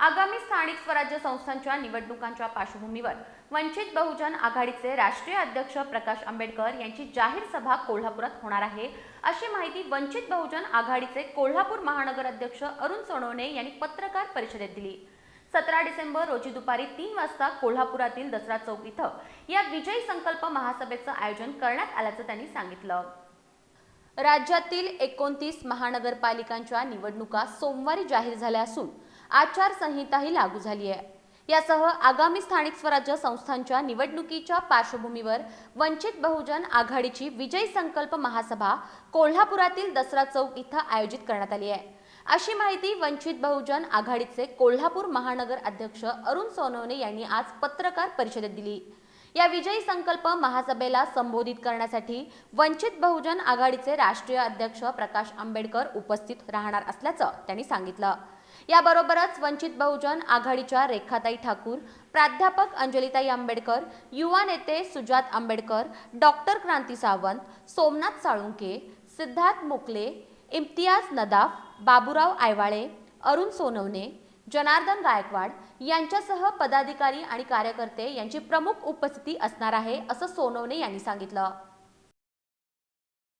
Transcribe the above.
आगामी स्थानिक स्वराज्य संस्थांच्या निवडणुकांच्या पार्श्वभूमीवर वंचित बहुजन आघाडीचे राष्ट्रीय अध्यक्ष प्रकाश आंबेडकर यांची जाहीर सभा कोल्हापुरात होणार आहे. अशी माहिती वंचित बहुजन आघाडीचे कोल्हापूर महानगर अध्यक्ष अरुण सोनवणे यांनी पत्रकार परिषदेत दिली. सतरा डिसेंबर रोजी दुपारी तीन वाजता कोल्हापुरातील दसरा चौक इथं या विजयी संकल्प महासभेचं आयोजन करण्यात आल्याचं त्यांनी सांगितलं. राज्यातील एकोणतीस महानगरपालिकांच्या निवडणुका सोमवारी जाहीर झाल्या असून आचारसंहिताही लागू झाली आहे. यासह आगामी स्थानिक स्वराज्य संस्थांच्या निवडणुकीच्या पार्श्वभूमीवर वंचित बहुजन आघाडीची विजय संकल्प महासभा कोल्हापुरातील दसरा चौक इथं आयोजित करण्यात आली आहे. अशी माहिती वंचित बहुजन आघाडीचे कोल्हापूर महानगर अध्यक्ष अरुण सोनवणे यांनी आज पत्रकार परिषदेत दिली. या विजयी संकल्प महासभेला संबोधित करण्यासाठी वंचित बहुजन आघाडीचे राष्ट्रीय अध्यक्ष प्रकाश आंबेडकर उपस्थित राहणार असल्याचं त्यांनी सांगितलं. याबरोबरच वंचित बहुजन आघाडीच्या रेखाताई ठाकूर प्राध्यापक अंजलिताई आंबेडकर युवा नेते सुजात आंबेडकर डॉक्टर क्रांती सावंत सोमनाथ साळुंके सिद्धार्थ मोकले इम्तियाज नदाफ बाबूराव आयवाळे अरुण सोनवणे जनार्दन गायकवाड यांच्यासह पदाधिकारी आणि कार्यकर्ते यांची प्रमुख उपस्थिती असणार आहे असं सोनवणे यांनी सांगितलं.